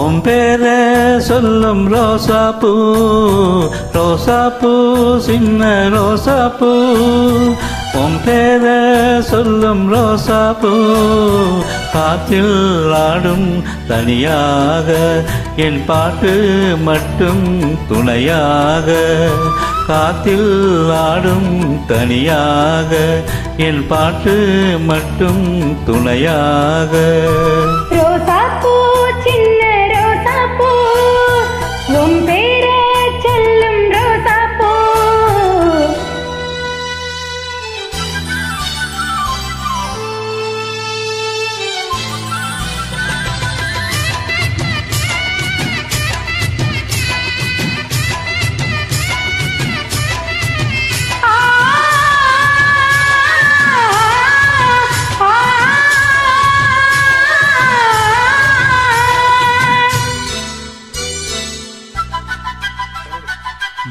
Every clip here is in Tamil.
உன் பேர சொல்லும் ரோசாப்பூ ரோசாப்பூ சின்ன ரோசாப்பூ உன் பேர சொல்லும் ரோசாப்பூ காத்தில் ஆடும் தனியாக என் பாட்டு மட்டும் துணையாக. காத்தில் ஆடும் தனியாக என் பாட்டு மட்டும் துணையாக. ரோசா பூ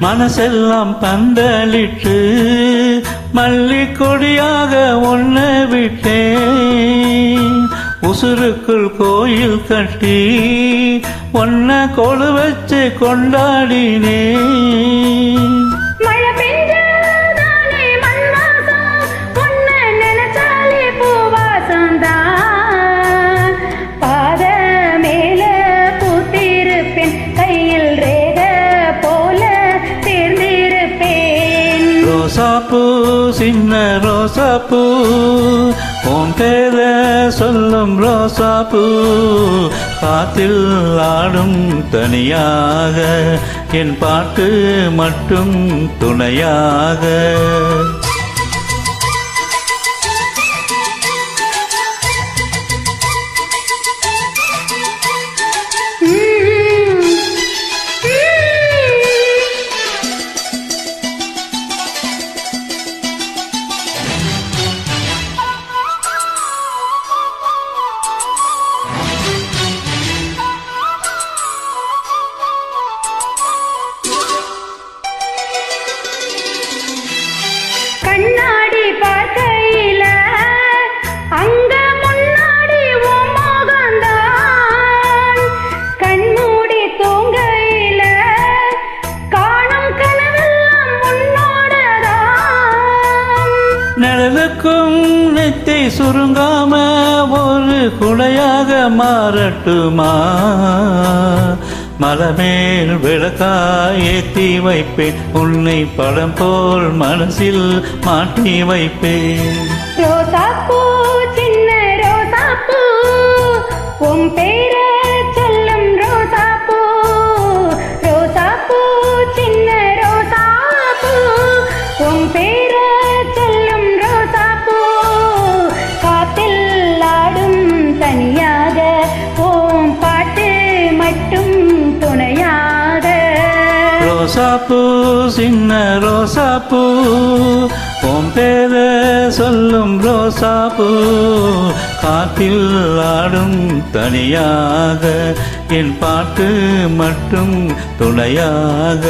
மனசெல்லாம் பந்தலிட்டு மல்லிக்கொடியாக ஒன்ன விட்டேன். உசுருக்குள் கோயில் கட்டி ஒன்ன கொழு வச்சு கொண்டாடினேன். ரோசாப்பூ சின்ன ரோசாப்பூ. உன் பேர சொல்லும் ரோசாப்பூ. காத்தில் ஆடும் தனியாக என் பாட்டு மட்டும் துணையாக. சுருங்காம ஒரு குடையாக மாறட்டுமா? மலமேல் விளக்காய் ஏத்தி வைப்பேன். உன்னை படம் போல் மனசில் மாட்டி வைப்பேன். ரோசாப்பூ சின்ன ரோசாப்பூ உன் பேர் ரோசாப்பூ சின்ன ரோசாப்பூ. உன் பேர சொல்லும் ரோசாப்பூ. காத்தில் ஆடும் தனியாக என் பாட்டு மட்டும் துணையாக.